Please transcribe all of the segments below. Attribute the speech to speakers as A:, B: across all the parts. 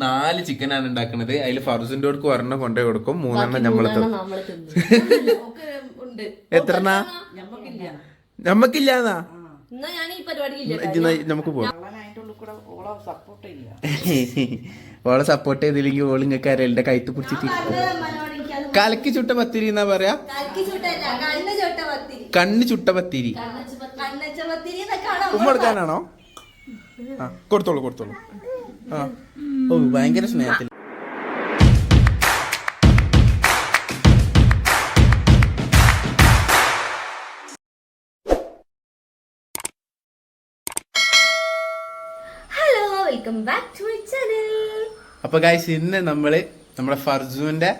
A: നാല് ചിക്കനാണ് ഉണ്ടാക്കുന്നത് അതിൽ ഫർസിന്റെ കൊടുക്കും ഒരെണ്ണം കൊണ്ടേ കൊടുക്കും. മൂന്നെണ്ണം നമ്മൾ
B: ഞമ്മക്കില്ല.
A: നമ്മക്കില്ലാന്നാ
C: എന്നാ ഞാൻ ഈ പരിപാടിയില്ല
A: നമുക്ക് പോവാം.
B: ഓളെ സപ്പോർട്ട് ഇല്ല
A: ഓൾ സപ്പോർട്ട് ചെയ്തില്ലെങ്കിൽ ഓൾ ഇങ്ങക്ക് എന്റെ കൈത്ത് പിടിച്ചിട്ട് കലക്കി ചുട്ട പത്തിരി എന്നാ പറയാ? കണ്ണ് ചുട്ട പത്തിരി. ഉമ്മ എടുക്കാനാണോ ആ കൊടുത്തോളൂ കൊടുത്തോളൂ. ആ. ഓ ഭയങ്കര സ്നേഹത്തിൽ
C: hello welcome back to my channel
A: അപ്പൊ ഗായ്സ് ഇന്ന് നമ്മൾ നമ്മുടെ ഫർജുവിന്റെ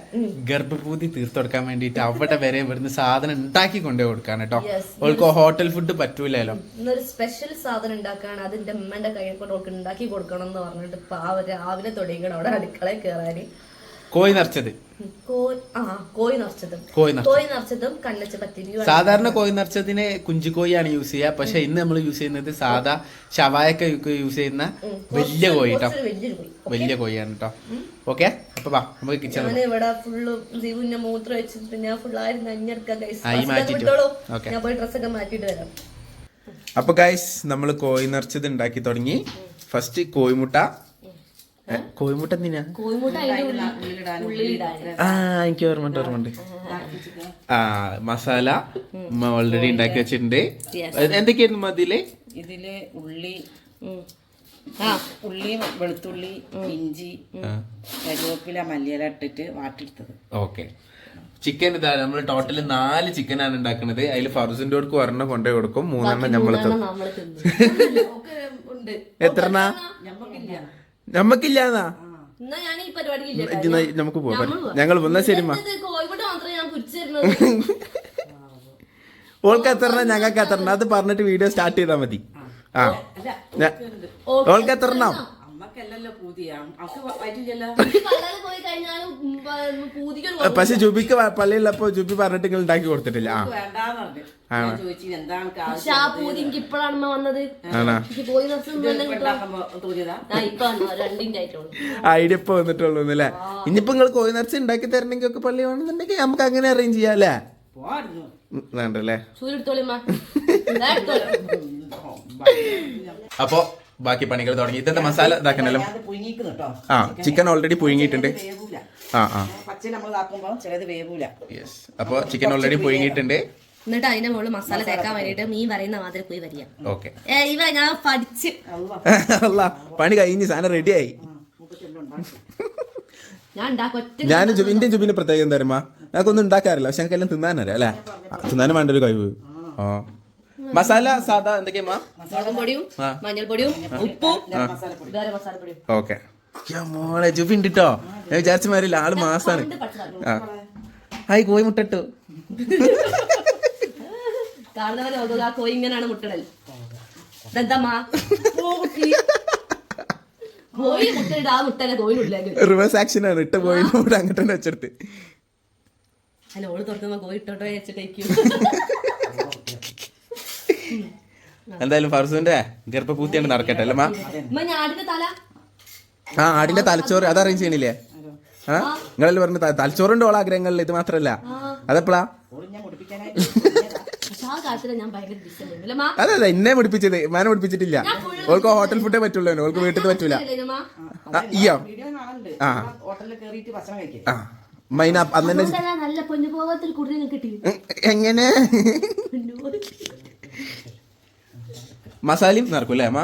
A: ഗർഭപൂതി തീർത്തെടുക്കാൻ വേണ്ടിട്ട് അവിടെ വരെ ഇവിടുന്ന് സാധനം ഉണ്ടാക്കി കൊണ്ടേ കൊടുക്കാൻ കേട്ടോ. ഓൾക്ക് ഹോട്ടൽ ഫുഡ് പറ്റൂലല്ലോ.
C: ഇന്നൊരു സ്പെഷ്യൽ സാധനം ഉണ്ടാക്കാണ്. അതിന്റെ അമ്മന്റെ കയ്യിൽ കൊണ്ട് ഉണ്ടാക്കി കൊടുക്കണം എന്ന് പറഞ്ഞിട്ട് ഇപ്പൊ ഒരു രാവിലെ തുടങ്ങിക്കണം അവിടെ അടുക്കളയിൽ കയറാന്
A: കോഴി നിറച്ചത്?
C: കോയി നിറച്ചത്. കണ്ണച്ച പത്തിരിയും
A: സാധാരണ കോഴി നിറച്ചതിന് കുഞ്ചുകോഴിയാണ് യൂസ് ചെയ്യുക. പക്ഷെ ഇന്ന് നമ്മൾ യൂസ് ചെയ്യുന്നത് സാധാ ഷവായൊക്കെ യൂസ് ചെയ്യുന്ന വലിയ കോയി കേട്ടോ വലിയ കോഴിയാണ് കേട്ടോ ഓക്കെ? അപ്പൊ വാ നമുക്ക് കിച്ചൺ
C: ഇവിടെ ഫുള്ള് ദീപുവിന്റെ മൂത്രം വെച്ചിട്ട് ഞാൻ. ഞാൻ പോയി ഡ്രസ്സൊക്കെ മാറ്റിയിട്ട് വരാം.
A: അപ്പൊ ഗൈസ് നമ്മൾ കോയി നിറച്ചത് ഉണ്ടാക്കി തുടങ്ങി. ഫസ്റ്റ് കോഴിമുട്ട ഏ, കോഴിമുട്ട എന്തിനാ? ആ എനിക്ക് ഓർമ്മണ്ട് ഓർമ്മണ്ട് ആ മസാല ഓൾറെഡി ഉണ്ടാക്കി വെച്ചിട്ടുണ്ട്. എന്തൊക്കെയായിരുന്നു അതിൽ
B: ഇതിൽ ഉള്ളി ഉള്ളി വെളുത്തുള്ളി ഇഞ്ചി കരിവേപ്പില മല്ലിയില ഇട്ടിട്ട് വാട്ടിയെടുത്തത്.
A: ഓക്കെ. ചിക്കൻ ഇതാ നമ്മൾ ടോട്ടൽ നാല് ചിക്കൻ ആണ് ഉണ്ടാക്കുന്നത് അതിൽ ഫർസിന്റെ കൊടുക്കും ഒരെണ്ണം കൊണ്ടേ കൊടുക്കും മൂന്നെണ്ണം നമ്മൾ
B: നമ്മൾ
A: നമ്മക്കില്ലാന്നാ?
C: എന്നാ ഞാൻ ഈ
A: ഇജ്ജ് നമുക്ക് പോവാം. ഞങ്ങൾ വന്നാ ശരിമാ
C: മാത്രമേ ഞാൻ
A: ഓൾക്ക് എത്രണ്ണ? ഞങ്ങൾക്ക് എത്രണ്ണ? അത് പറഞ്ഞിട്ട് വീഡിയോ സ്റ്റാർട്ട് ചെയ്താൽ മതി. ആ. ഞാ- ഓൾക്ക് എത്രണ്ണം?
B: അമ്മക്കല്ലല്ലോ പൂതിയാ അവക്ക് പറ്റില്ലല്ലോ.
C: കള്ളാൽ പോയി കഴിഞ്ഞാലും പൂതിക്കൊരു
A: പക്ഷെ ജുബിക്ക് പള്ളിയിലപ്പോ ജുബി പറഞ്ഞിട്ട് നിങ്ങൾ ഉണ്ടാക്കി കൊടുത്തിട്ടില്ല. ആ.
B: വേണ്ടാന്ന് പറഞ്ഞു. ഞാൻ ചോദിച്ചു എന്താണ്
C: പക്ഷെ ആ പൂതി എനിക്ക് ഇപ്പോഴാണ് അമ്മ വന്നത്.
A: ആണോ?
C: എനിക്ക് കോഴി
B: തോന്നിയതാ?
C: രണ്ടിന്റെ ആയിട്ടുള്ളൂ.
A: ഐഡിയ ഇപ്പൊ വന്നിട്ടുള്ളൂ അല്ലേ ഇനിയിപ്പോ നിങ്ങൾ കോഴി നിറച്ച് ഉണ്ടാക്കി തരണമെങ്കിൽ ഒക്കെ പള്ളി വേണമെന്നുണ്ടെങ്കിൽ നമുക്ക് അങ്ങനെ അറേഞ്ച് ചെയ്യാം അല്ലേ?
B: പോവായിരുന്നു.
A: ഉം, വേണ്ടല്ലേ?
C: സൂര്യ എടുത്തോളിമ്മ ദാ എടുത്തോളി.
A: അപ്പൊ ബാക്കി പണികൾ തുടങ്ങി. ഇതെന്താ മസാല ഇതാക്കണല്ലോ
B: അത് പുഴുങ്ങിക്കുന്നു കേട്ടോ.
A: ആ ചിക്കൻ ഓൾറെഡി പുഴുങ്ങിയിട്ടുണ്ട്.
B: വേവൂല.
A: ആ ആ.
B: പച്ച നമ്മൾ ഇതാക്കുമ്പോ ചിലത് വേവൂല.
A: യെസ് അപ്പൊ ചിക്കൻ ഓൾറെഡി പുഴുങ്ങിയിട്ടുണ്ട്.
C: എന്നിട്ട് അതിന്റെ മുകളിൽ മസാല തേക്കാൻ വേണ്ടിട്ട് മീൻ പറയുന്ന മാതിരി പോയി വരിക.
A: ഓക്കെ.
C: ഇവ ഞാൻ പഠിച്ച്.
A: അല്ല പണി കഴിഞ്ഞ് സാധനം റെഡിയായി.
C: ഞാൻ
A: ഞാൻ ജുബിന്റെ ജുബിന്റെ പ്രത്യേകം എന്താ പറയുക ഞങ്ങൾക്കൊന്നും ഉണ്ടാക്കാറില്ല. പക്ഷെ ഞങ്ങൾക്ക് എല്ലാം തിന്നാനറിയാം അല്ലേ? തിന്നാനും വേണ്ട ഒരു കഴിവ്. ആ. മസാല സാധാ എന്തൊക്കെയാ
C: പൊടിയും മഞ്ഞൾപ്പൊടിയും ഉപ്പും
B: മസാലപ്പൊടി
C: വേറെ മസാലപ്പൊടിയും.
A: ഓക്കെ. മോളെ ജുബി ഉണ്ട് കേട്ടോ ഞാൻ വിചാരിച്ചു മാറിയില്ല ആൾ മാസാണ്. ആ. ഹായ് കോയി മുട്ടട്ടു
C: കാണുന്നവരെ നോക്കുക ആ കോഴി ഇങ്ങനെയാണ് മുട്ടടൽ ഇതെന്തമ്മാ കോഴി മുട്ടയിട്ട് ആ മുട്ടനെ കോഴിനുള്ളിലേക്ക്
A: റിവേഴ്സ് ആക്ഷൻ ആണ്. ഇട്ട കോഴി കൂടെ അങ്ങോട്ട് തന്നെ വെച്ചെടുത്ത്.
C: അല്ല ഓൾ തുറക്കുമ്പോ കോഴി ഇട്ടോട്ടോ വെച്ചിട്ടേക്കും
A: എന്തായാലും ഫർസുവിന്റെ ഗർഭപൂത്തിയാണ് നടക്കട്ടെ അല്ലേ മാ?
C: ഉമ്മ ഞാടിന്റെ തല.
A: ആ ആടിന്റെ തലച്ചോറ് അത് അറേഞ്ച് ചെയ്യണില്ലേ? ആ? നിങ്ങളല്ലേ പറഞ്ഞു തലച്ചോറുണ്ട് ഓളാഗ്രഹങ്ങളിൽ ഇത് മാത്രല്ല. അതെപ്പോഴാ അതെ അതെ എന്നെ പഠിപ്പിച്ചത് മാനെ പഠിപ്പിച്ചിട്ടില്ല ഓൾക്ക് ഹോട്ടൽ ഫുഡേ പറ്റുള്ളൂ ഓൾക്ക് വീട്ടിൽ പറ്റൂല. ആ. ആ മൈന അന്നെ എങ്ങനെ? മസാലയും നടക്കും അല്ലേ അമ്മ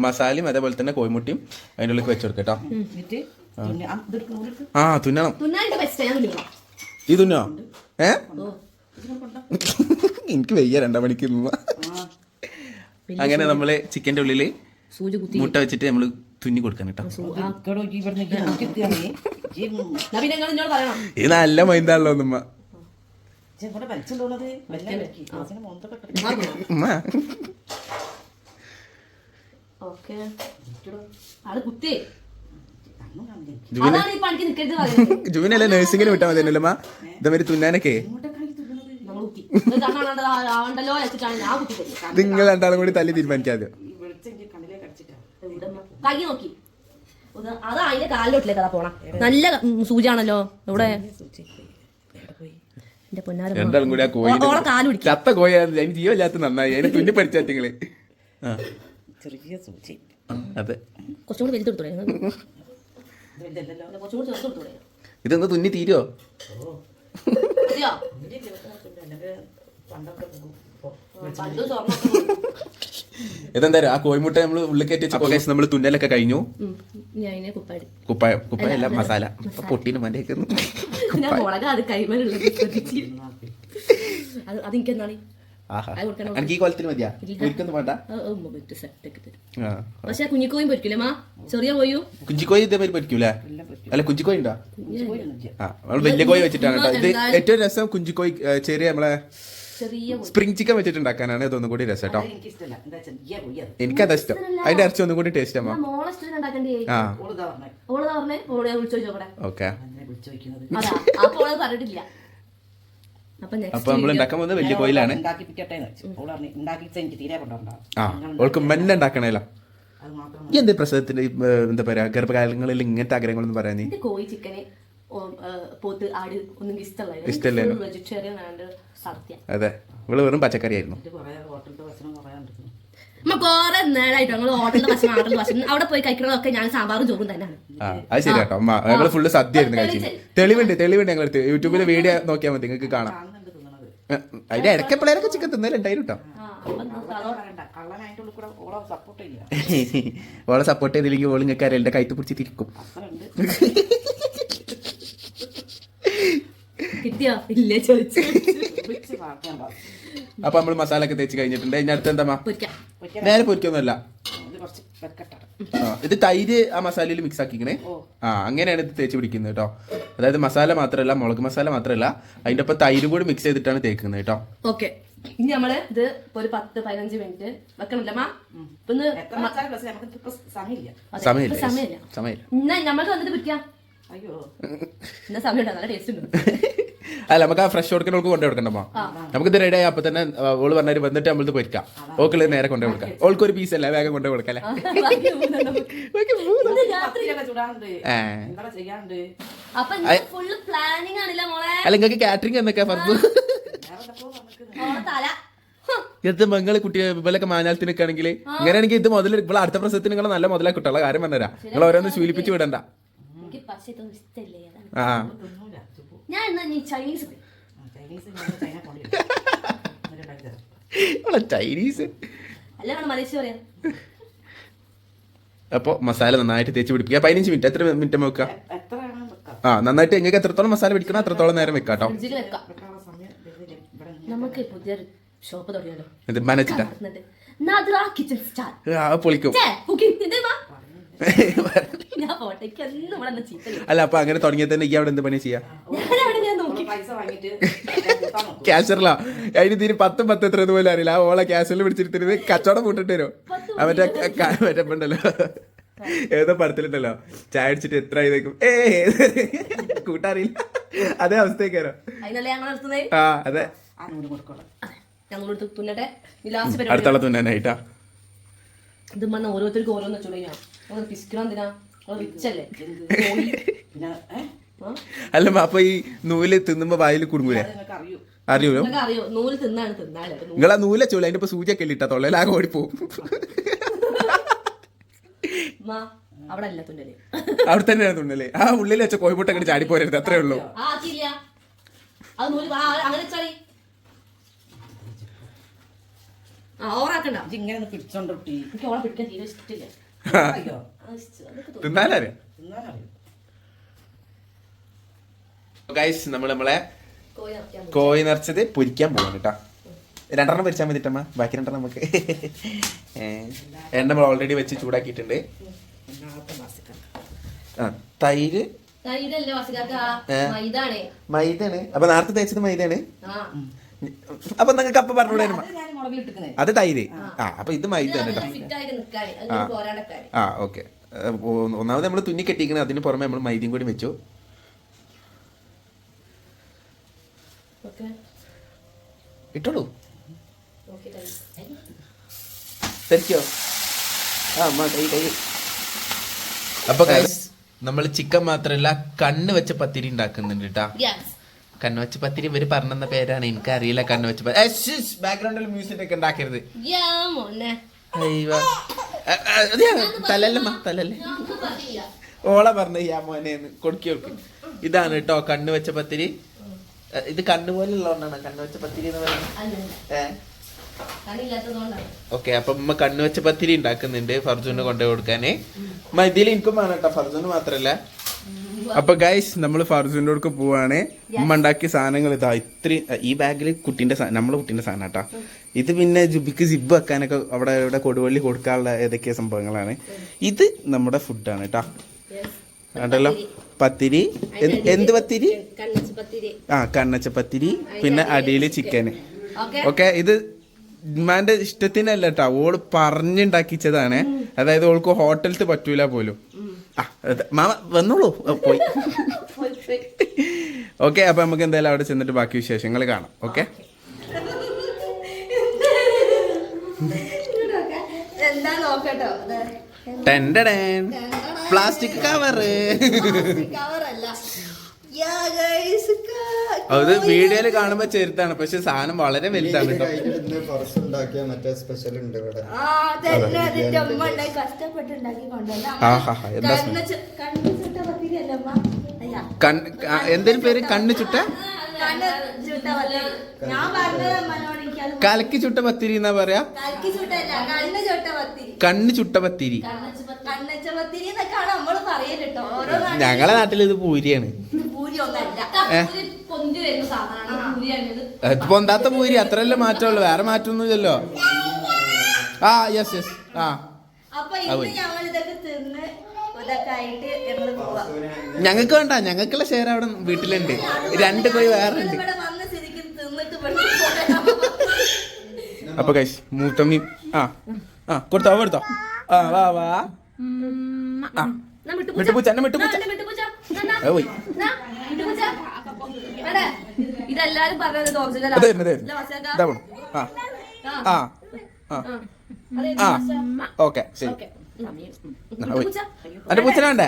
A: മസാലയും അതേപോലെ തന്നെ കോഴിമുട്ടിയും അതിന്റെ ഉള്ളിൽ വെച്ച് കേട്ടോ.
B: പിന്നെ ആ,
A: തുന്നണം. ഈ തുന്നോ? ഏ?
C: ഓ.
A: എനിക്ക് വയ്യ രണ്ടാം മണിക്ക്. അങ്ങനെ നമ്മൾ ചിക്കന്റെ
C: ഉള്ളിൽ
A: മുട്ട വെച്ചിട്ട് നമ്മൾ തുന്നി കൊടുക്കാൻ കേട്ടോ. ഇത് നല്ല മൈന്താണല്ലോ
C: ഒന്നുമ്മ
A: ജുവിനല്ലേ നഴ്സിംഗിന് വിട്ടാൽ മതി അമ്മ ഇതേമാതിരി തുന്നാനൊക്കെ. നിങ്ങൾ രണ്ടാളും കൂടി തല്ലി തീരുമാനിക്കാതെ.
C: കൈ നോക്കി. അത് അതിന്റെ കാലിലോട്ടിലേക്ക് അതാ പോണ. നല്ല സൂചിയാണല്ലോ ഇവിടെ.
A: രണ്ടാളും കൂടി ആ കോഴി ചത്ത അതിന് ജീവല്ലാത്ത നന്നായി. അതിനെ തുന്നി പഠിച്ചാറ്റിങ്ങൾ ആ.
B: ചെറിയ സൂചി.
A: അതെ.
C: കുറച്ചും കൂടി വലുതെടുത്തൂടെ
A: ഇതെന്താ തുന്നി തീരുവോ? ഇതെന്തായാലും ആ കോഴിമുട്ട നമ്മൾ ഉള്ളിൽ കയറ്റി വെച്ച് നമ്മൾ തുന്നലൊക്കെ കഴിഞ്ഞു? കുപ്പായ കുപ്പായല്ല മസാല. പൊട്ടീന് മണ്ടേക്കുന്നു
C: ഞാൻ
A: എനിക്ക് ഈ കൊലത്തിന് മതിയാ. ഒരിക്കൊന്നും വേണ്ട.
C: പക്ഷെ കുഞ്ഞിക്കോയും പൊരിക്കൂലേ മാ? ചെറിയ കോയും?
A: കുഞ്ചിക്കോയി ഇതേമാതിരി പൊരിക്കൂലേ? അല്ല കുഞ്ചിക്കോയി ഉണ്ടോ? ആ വലിയ കോഴി വെച്ചിട്ടാണ് കേട്ടോ. ഇത് ഏറ്റവും രസം കുഞ്ചിക്കോയി ചെറിയ നമ്മളെ. സ്പ്രിംഗ് ചിക്കൻ വെച്ചിട്ടുണ്ടാക്കാനാണ് ഇതൊന്നും കൂടി രസം കേട്ടോ. എനിക്കതാ ഇഷ്ടം അതിന്റെ ഇറച്ചി ഒന്നും കൂടി ടേസ്റ്റ് ആവാം
C: ആ,
A: ഓക്കെ.
B: അങ്ങനെ വിളിച്ചു വയ്ക്കുന്നത്
C: അതാ. അപ്പൊ പറഞ്ഞിട്ടില്ല. അപ്പൊ
A: നമ്മൾ ഉണ്ടാക്കാൻ പോകുന്നത് വലിയ കോയിലാണ്. ഓൾക്ക് മെല്ലെ ഉണ്ടാക്കണേല? എന്ത് പ്രസവത്തിന്റെ എന്താ പറയാ ഗർഭകാലങ്ങളിൽ ഇങ്ങനത്തെ ആഗ്രഹങ്ങളൊന്നും പറയാൻ
C: കോഴി ചിക്കന് പോത്ത് ആട് ഒന്നും
A: ഇഷ്ടമല്ലായിരുന്നു.
C: ഇഷ്ടമല്ല വെജിറ്റേറിയൻ ആണ്ട് സത്യം.
A: അതെ. ഇവൾ വെറും പച്ചക്കറി ആയിരുന്നു.
C: നമ്മ കൊറേ നേരമായിട്ട് ഞങ്ങൾ ഹോട്ടലിന്റെ ഭക്ഷണം ഹോട്ടലിൽ ഭക്ഷണം. അവിടെ പോയി കഴിക്കണതൊക്കെ ഞാൻ സാമ്പാറും ചോറും തന്നെയാണ്.
A: ആ അത് ശരി കേട്ടോ ഞങ്ങൾ ഫുള്ള് സദ്യ ആയിരുന്നു കഴിച്ചത്. തെളിവുണ്ട് തെളിവുണ്ട് ഞങ്ങൾ യൂട്യൂബിൽ വീഡിയോ നോക്കിയാൽ മതി നിങ്ങൾക്ക് കാണാം. അതിന്റെ ഇടയ്ക്ക് പിള്ളേരൊക്കെ ചിക്കൻ തിന്നലുണ്ടായിരുന്നു കേട്ടോ
B: ഓളെ സപ്പോർട്ട്
A: ചെയ്തില്ലെങ്കിൽ ഓൾ നിങ്ങൾക്ക് എന്റെ കൈത്ത് പിടിച്ച് തിരിക്കും. അപ്പൊ നമ്മൾ മസാല ഒക്കെ തേച്ച് കഴിഞ്ഞിട്ടുണ്ട്. അതിന്റെ അടുത്ത് എന്താ നേരെ പൊരിക്കൊന്നുമല്ല.
B: ഇത്
A: തൈര് ആ മസാലയിൽ മിക്സ് ആക്കിക്കണേ. ആ അങ്ങനെയാണ് ഇത് തേച്ച് പിടിക്കുന്നത് കേട്ടോ. അതായത് മസാല മാത്രമല്ല മുളക് മസാല മാത്രമല്ല അതിന്റെ ഒപ്പം തൈര് കൂടി മിക്സ് ചെയ്തിട്ടാണ് തേക്കുന്നത് കേട്ടോ.
C: ഓക്കെ. ഇനി നമ്മൾ ഇത് ഒരു പത്ത് പതിനഞ്ച് മിനിറ്റ് വെക്കണില്ല
B: സമയമില്ല.
A: സമയമില്ല
C: സമയമില്ല. നമ്മൾക്ക് വന്നിട്ട് പിടിക്കാം.
B: അയ്യോ.
C: എന്നാ സമയം നല്ല ടേസ്റ്റ് ഉണ്ട്.
A: അല്ല നമുക്ക് ആ ഫ്രഷ് കൊടുക്കണ ഓൾക്ക് കൊണ്ടു കൊടുക്കണ്ടോ നമുക്ക് ഇത് റെഡി ആയി അപ്പൊ തന്നെ ഓൾ പറഞ്ഞാൽ വന്നിട്ട് നമ്മൾ പൊരിക്കാം. ഓക്കെ നേരെ കൊണ്ടു കൊടുക്കാം. ഓൾക്ക് ഒരു പീസ് അല്ലേ വേഗം കൊണ്ടു കൊടുക്കല്ലേ അല്ലേ? നിങ്ങൾക്ക് കാറ്ററിംഗ് എന്നൊക്കെ ഫസ്റ്റ്
B: വേറെ എന്തൊക്കെയോ പറഞ്ഞിട്ട്
C: മോളെ? തല. ഹ്.
A: ഇത് മങ്ങൾ കുട്ടി ഇവലൊക്കെ മാനാലത്തിന് നിൽക്കുകയാണെങ്കിൽ ഇങ്ങനെയാണെങ്കിൽ ഇത് മുതൽ ഇവിടെ അടുത്ത പ്രസവത്തിന് നിങ്ങൾ നല്ല മുതലാക്കിട്ടുള്ള കാര്യം പറഞ്ഞുതരാം. നിങ്ങൾ ഓരോന്ന് ശീലിപ്പിച്ച് വിടണ്ട.
C: എനിക്ക് പക്ഷെ ഇതൊന്നും ഇഷ്ടല്ലേ അതാണ്
A: ആ.
C: ഞാൻ എന്നാ നീ ചൈനീസ് പോയി?
A: നമ്മളെ ചൈനീസ്
C: അല്ല വേണം മലേഷ്യ പറയാം.
A: അപ്പോൾ മസാല നന്നായിട്ട് തേച്ച് പിടിപ്പിക്കുക പതിനഞ്ച് മിനിറ്റ്. എത്ര മിനിറ്റ് വെക്കുക
B: എത്ര വേണം വെക്കാം?
A: ആ നന്നായിട്ട് നിങ്ങൾക്ക് എത്രത്തോളം മസാല പിടിക്കണം അത്രത്തോളം നേരം വെക്കാം കേട്ടോ.
C: ഫ്രിഡ്ജിൽ വെക്കാം.
B: വെക്കാനുള്ള സമയം വരുന്നില്ല. ഇവിടെ
C: നമുക്ക് പുതിയൊരു ഷോപ്പ് തുടങ്ങിയല്ലോ.
A: ഇത് മനച്ചിട്ടാ
C: നടത്തുന്നുണ്ട് നാദ്ര കിച്ചൺ സ്റ്റാർ
A: ആ പൊളിക്കും.
C: cooking. ഇത് വാ. ഞാൻ പോട്ടെ ഇവിടെ ചീത്ത
A: അല്ല അപ്പൊ അങ്ങനെ തുടങ്ങിയ തന്നെ ഈ അവിടെ എന്ത് പണി ചെയ്യാ?
C: ഞാനവിടെ ഞാൻ നോക്കി.
B: പൈസ വാങ്ങിയിട്ട്.
A: ക്യാഷറിലാ അതിന് തീരെ പത്തും പത്ത് എത്ര പോലും അറിയില്ല. ആ ഓളെ ക്യാഷറിൽ പിടിച്ചിരുത്തരുത് കച്ചവടം കൂട്ടിട്ട് വരും ആ മറ്റേ ക- മറ്റേ ഉണ്ടല്ലോ. ഏതോ പടത്തിലുണ്ടല്ലോ. ചായ അടിച്ചിട്ട് എത്ര ഇതേക്കും ഏ കൂട്ടാറിയില്ല. അതേ അവസ്ഥയൊക്കെയാരോ
C: അതിനല്ലേ ഞങ്ങൾ നടത്തുന്നത്
A: ആ അതെ.
C: ഞങ്ങളോട് തുന്നട്ടെ. ഈ ലാസ്റ്റ് പരിപാടി
A: അടുത്തുള്ള തുന്നാനായിട്ടാ.
C: ഇത് ഓരോരുത്തർക്ക് ഓരോന്ന് വെച്ചോളൂ ഞാൻ പിസ്ക്കണം എന്തിനാ?
A: അല്ല അപ്പൊ ഈ നൂൽ തിന്നുമ്പോ വായിൽ കുടുങ്ങൂലേ?
B: അത് നിങ്ങൾക്ക് അറിയൂ.
A: അറിയൂലോ
C: നിങ്ങൾക്ക് അറിയോ.
A: നൂൽ ചോളി അതിന്റെ സൂചി സൂചിയൊക്കെ ഇട്ടാ തൊള്ളയിലാകെ ഓടിപ്പോവും.
C: മാ അവിടെ
A: തന്നെയാണ് തുന്നൽ. ആ ഉള്ളിൽ വെച്ച കോഴിമുട്ട അങ്ങോട്ട് ചാടി പോരരുത് അത്രേ ഉള്ളൂ.
C: ആ നൂൽ ആ, അങ്ങനെ വെച്ചാളി ആ ഓറാക്കണ്ട
B: ഇങ്ങനെ പിടിച്ചോണ്ട് കുട്ടി.
C: എനിക്ക് ഓളെ പിടിക്കാൻ തീരെ ഇഷ്ടമില്ല
B: അയ്യോ
C: ആ, ഇഷ്ടം. അതൊക്കെ തോന്നും.
A: തിന്നാലറിയാം
B: തിന്നാനറിയോ?
A: ഗൈസ് നമ്മൾ നമ്മളെ
C: കോഴി മതി.
A: നിറച്ചത് പൊരിക്കാൻ പോകാൻ കേട്ടാ രണ്ടെണ്ണം പൊരിച്ചാൽ മതിട്ടമ്മ ബാക്കി രണ്ടെണ്ണം നമുക്ക്. എണ്ണ നമ്മൾ ഓൾറെഡി വെച്ച് ചൂടാക്കിയിട്ടുണ്ട്. ആ തൈര്.
C: മൈദാണ്.
A: അപ്പൊ നേരത്തെ തേച്ചത് മൈദാണ്
C: ആ.
A: അപ്പൊ നിങ്ങൾക്ക് അപ്പൊ പറഞ്ഞു
B: അത് ഞാൻ മുളകിലിട്ടിരിക്കുന്നേ
A: അത് തൈര്. ആ. അപ്പൊ ഇത് മൈദാണ് കേട്ടോ ആ ഓക്കെ. ഒന്നാമത് നമ്മൾ തുന്നി കെട്ടിക്കണേ അതിന് പുറമെ നമ്മൾ മൈദയും കൂടി വെച്ചു.
C: ഓക്കെ.
A: ഇട്ടോളൂ. ആ അമ്മ കൈ കൈ. അപ്പൊ നമ്മൾ ചിക്കൻ മാത്രല്ല കണ്ണ് വെച്ച പത്തിരി ഉണ്ടാക്കുന്നുണ്ട് കേട്ടാ
C: യെസ്
A: കണ്ണ് വെച്ച പത്തിരി ഇവർ പറഞ്ഞ പേരാണ് എനിക്ക് അറിയില്ല കണ്ണ് വെച്ച ബാക്ക്ഗ്രൗണ്ടിൽ മ്യൂസിക് ഒക്കെ ഉണ്ടാക്കരുത്. തലല്ലമ്മ തലല്ലേ ഓളെ പറഞ്ഞു ഓള ഈ മോനെന്ന് കൊടുക്കി കൊടുക്കി. ഇതാണ് കേട്ടോ കണ്ണു വെച്ച പത്തിരി. ഇത് കണ്ണുപോലുള്ള പോലെ ഉള്ളതുകൊണ്ടാണ് കണ്ണ് വെച്ച പത്തിരി എന്ന് പറയുന്നത്. ഓക്കെ അപ്പൊ ഉമ്മ കണ്ണു വെച്ച പത്തിരി ഉണ്ടാക്കുന്നുണ്ട് ഫർജുന് കൊണ്ടുപോയി കൊടുക്കാന്. ഇതിൽ എനിക്കും വേണം കേട്ടോ ഫർജുന് മാത്രല്ല. അപ്പൊ ഗൈസ് നമ്മൾ ഫർജുന്റെ അടുക്ക് പോവാണ്. ഉമ്മ ഉണ്ടാക്കിയ സാധനങ്ങൾ ഇതാ ഇത്രയും ഈ ബാഗിൽ കുട്ടീന്റെ സാധനം നമ്മളെ കുട്ടീന്റെ സാധനം കേട്ടോ ഇത് പിന്നെ ജുബിക്ക് സിബ് വെക്കാനൊക്കെ അവിടെ ഇവിടെ കൊടുവള്ളി കൊടുക്കാനുള്ള ഏതൊക്കെ സംഭവങ്ങളാണ്. ഇത് നമ്മുടെ ഫുഡാണ് കേട്ടോ ഉണ്ടല്ലോ പത്തിരി. എന്ത്- പത്തിരി? ആ കണ്ണച്ച പത്തിരി. പിന്നെ അടിയിൽ ചിക്കൻ
C: ഓക്കെ.
A: ഇത് ഉമ്മാന്റെ ഇഷ്ടത്തിനല്ല കേട്ടോ ഓൾ പറഞ്ഞുണ്ടാക്കിച്ചതാണ്. അതായത് ഓൾക്ക് ഹോട്ടലിൽ പറ്റൂല പോലും. ആ മാമ വന്നോളൂ. പോയി. ഓക്കെ അപ്പൊ നമുക്ക് എന്തായാലും അവിടെ ചെന്നിട്ട് ബാക്കി വിശേഷങ്ങൾ കാണാം. ഓക്കെ.
C: എന്താ നോക്കട്ടോ
A: പ്ലാസ്റ്റിക്
C: കവർ.
A: അത് വീഡിയോയിൽ കാണുമ്പോ ചെറുതാണ് പക്ഷെ സാധനം വളരെ വലുതാണ് കേട്ടോ.
D: പേര് കുറച്ച് ഉണ്ടാക്കിയ മറ്റേ സ്പെഷ്യൽ ഉണ്ട് ഇവിടെ.
C: ആ തന്നെ അതിന്റെ അമ്മ ഉണ്ടായി. കഷ്ടപ്പെട്ട് ഉണ്ടാക്കി കൊണ്ടുവന്ന
A: ആഹാ, എന്താ സ്മെ-
C: കണ്ണു ചുട്ട പത്തിരി അല്ല അമ്മ അയ്യാ.
A: കൺ ആ, പേര്? കണ്ണ് ചുട്ട? കലക്കി ചുട്ട പത്തിരി. എന്നാ പറയാ?
C: കണ്ണ് ചുട്ട പത്തിരി.
A: ഞങ്ങളെ നാട്ടിൽ ഇത് പൂരിയാണ്. പൊന്താത്ത പൂരി. അത്രയല്ലേ മാറ്റമുള്ളൂ. വേറെ മാറ്റമൊന്നുമില്ലല്ലോ ആ യെസ് യെസ് ആ.
C: അപ്പൊ. ഞങ്ങൾ ഇതൊക്കെ തിന്ന് ഇതൊക്കെ ആയിട്ട് ഞങ്ങൾ പോവാം.
A: ഞങ്ങൾക്ക് വേണ്ട ഞങ്ങൾക്കുള്ള ഷെയർ അവിടെ വീട്ടിലുണ്ട്. രണ്ട് പോയി വേറെ ഉണ്ട്.
C: ഇവിടെ വന്ന് തിന്നിട്ട്.
A: അപ്പൊ കൈസ് മൂത്തമ്മി ആ ആ കൊടുത്തോ അവ എടുത്തോ ആ വാ വാ. ആ
C: വിട്ടുപൂച്ച.
A: എന്നെ വിട്ടുപൂച്ച. അത് പോയി.
C: ഇതെല്ലാരും പറഞ്ഞത് original ആ.
A: അതെ അതെ
C: ഇല്ല, വസേക്ക.
A: ഇതാ പോണു. ആ.
C: ആ.
A: ഓക്കെ ശരി. ആ. അന്റെ പൂച്ചന വേണ്ടേ?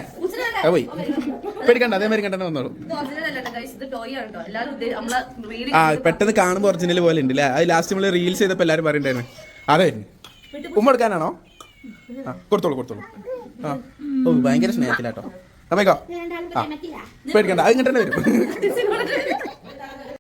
A: പോയി. പേടിക്കണ്ട അതേമാതിരി കണ്ടെന്ന് വന്നോളൂ. പെട്ടെന്ന് കാണുമ്പോൾ ഒറിജിനൽ പോലെ ഉണ്ട് അല്ലേ അത് ലാസ്റ്റ് നമ്മൾ റീൽസ് ചെയ്തപ്പോൾ എല്ലാവരും പറയണ്ടായിരുന്നു. അതായിരുന്നു ഉമ്മ എടുക്കാനാണോ? ആ കൊടുത്തോളൂ കൊടുത്തോളൂ. ആ. ഓ ഭയങ്കര സ്നേഹത്തിലാട്ടോ. അമ്മയ്ക്കോ ആ പേടിക്കണ്ട അത് ഇങ്ങോട്ട് തന്നെ വരും